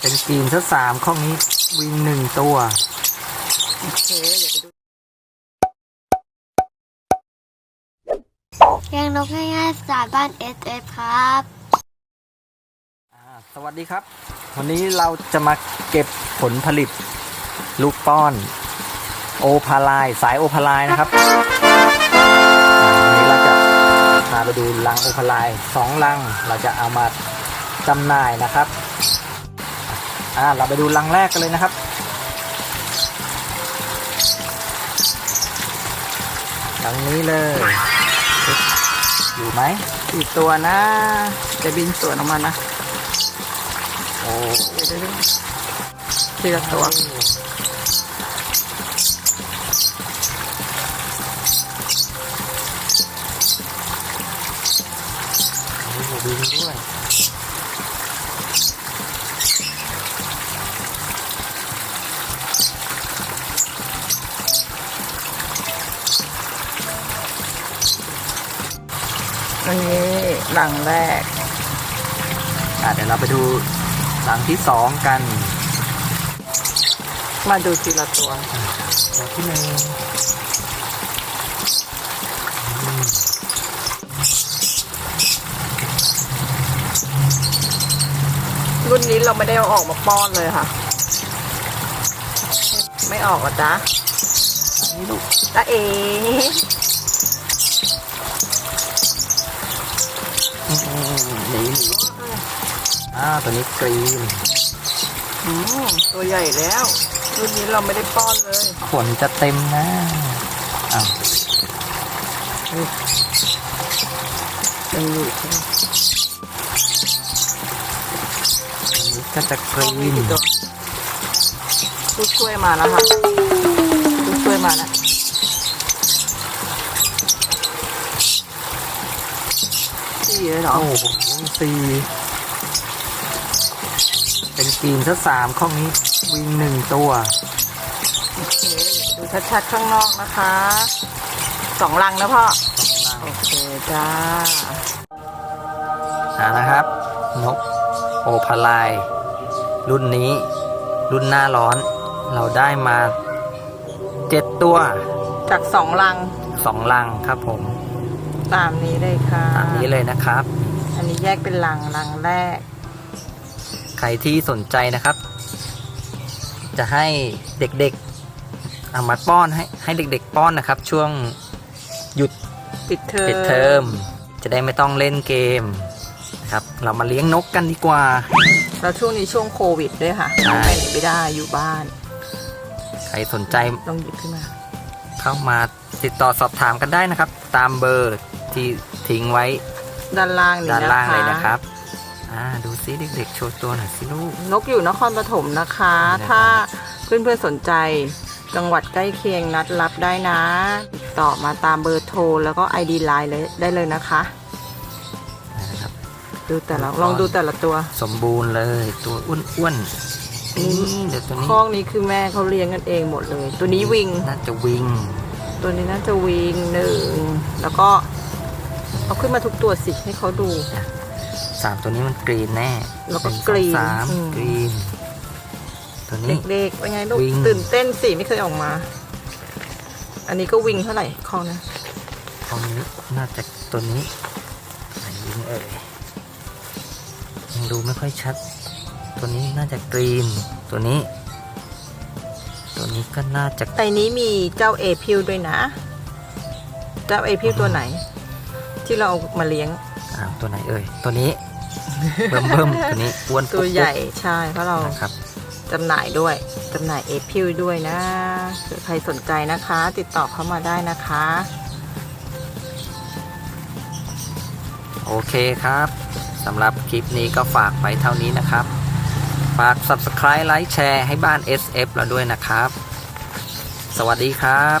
เป็นกรีนซะสามข้องนี้วิงหนึ่งตัวโอเคเดี๋ยวไปดูเลี้ยงนกง่ายๆสไตล์บ้าน SF ครับอ่าสวัสดีครับ วันนี้เราจะมาเก็บผลผลิต ลูกป้อน โอพาลาย สายโอพาลายนะครับอ่าวันนี้เราจะพาไปดูลังโอพาลายสองลัง เราจะเอามาจำหน่ายนะครับ อ่าเราไปดูลังแรกกันเลยนะครับลังนี้เลย อยู่ไหมกี่ตัวนะ จะบินสวนออกมานะโอ้เดี๋ยวเดี๋ยวเดี๋ยวทีละตัวมีหัวบินด้วย อันนี้หลังแรก อะเดี๋ยวเราไปดูหลังที่สองกันมาดูทีละตัวหลังที่หนึ่งอืมรุ่นนี้เราไม่ได้เอาออกมาป้อนเลยค่ะ ไม่ออกเหรอจ๊ะอันนี้ลูกตาเอ๋ หนีหนีอ่าตัวนี้กรีนอืมตัวใหญ่แล้วรุ่นนี้เราไม่ได้ป้อนเลยขนจะเต็มนะอ้าวยังอยู่ใช่ไหมตัวนี้ก็จะกรีมีนกี่ตัวผู้ช่วยมาแล้วค่ะผู้ช่วยมาแล้ว เลยเหรอโอ้โหสี่เป็นกรีนซะสามข้องนี้ วิงหนึ่งตัวโอเคดูชัดๆข้างนอกนะคะสองลังนะพ่อสองลังโอเคจ้าอ่านะครับ นกโอพาลายรุ่นนี้ รุ่นหน้าร้อน เราได้มาเจ็ดตัว จากสองลังสองลังครับผม ตามนี้เลยค่ะ ตามนี้เลยนะครับ อันนี้แยกเป็นลังลังแรก ใครที่สนใจนะครับ จะให้เด็กๆเอามาป้อนให้ให้เด็ก ๆ ป้อนนะครับ ช่วงหยุดปิดเทอมปิดเทอม จะได้ไม่ต้องเล่นเกมนะครับ เรามาเลี้ยงนกกันดีกว่าแล้วช่วงนี้ช่วงโควิดด้วยค่ะใช่ไปไหนไม่ได้อยู่บ้าน ใครสนใจต้องหยิบขึ้นมา เข้ามาติดต่อสอบถามกันได้นะครับ ตามเบอร์ ที่ทิ้งไว้ด้านล่างนี้ด้านนะคะล่างเลยนะครับอ่าดูซิเด็กๆโชว์ตัวหน่อยสิลูกนกอยู่นครปฐมนะคะนี่นะครับถ้าเพื่อนๆสนใจจังหวัดใกล้เคียงนัดรับได้นะ ติดต่อมาตามเบอร์โทรแล้วก็ ID ไลน์เลยได้เลยนะคะนะครับดูแต่ละลองดูแต่ละตัว สมบูรณ์เลยตัวอ้วนๆนี่เดี๋ยวตัวนี้คอกนี้คือแม่เขาเลี้ยงกันเองหมดเลย ตัวนี้วิงน่าจะวิง ตัวนี้น่าจะวิงหนึ่งแล้วก็ เอาขึ้นมาทุกตัวสิให้เขาดู สามตัวนี้มันกรีนแน่แล้วก็หนึ่งกรีนสองสามอืม กรีน ตัวนี้ เด็กๆเป็นไงลูกวิงตื่นเต้นสิไม่เคยออกมา อันนี้ก็วิงเท่าไหร่คอกนะตัวนี้น่าจะตัวนี้ไหนวิงเอ่ยยังดูไม่ค่อยชัด ตัวนี้น่าจะกรีน ตัวนี้ ตัวนี้ก็น่าจะในนี้มีเจ้าเอพิวด้วยนะ เจ้าเอพิวตัวไหน ที่เราเอามาเลี้ยงอ่าตัวไหนเอ่ย ตัวนี้ เบิ่มเบิ่มตัวนี้อ้วนตัวใหญ่ใช่เพราะเรานะครับ จำหน่ายด้วยจำหน่ายเอพิวด้วยนะเผื่อใครสนใจนะคะ ติดต่อเข้ามาได้นะคะ โอเคครับสำหรับคลิปนี้ก็ฝากไปเท่านี้นะครับ ฝาก subscribe ไลค์แชร์ให้บ้าน SF เราด้วยนะครับ สวัสดีครับ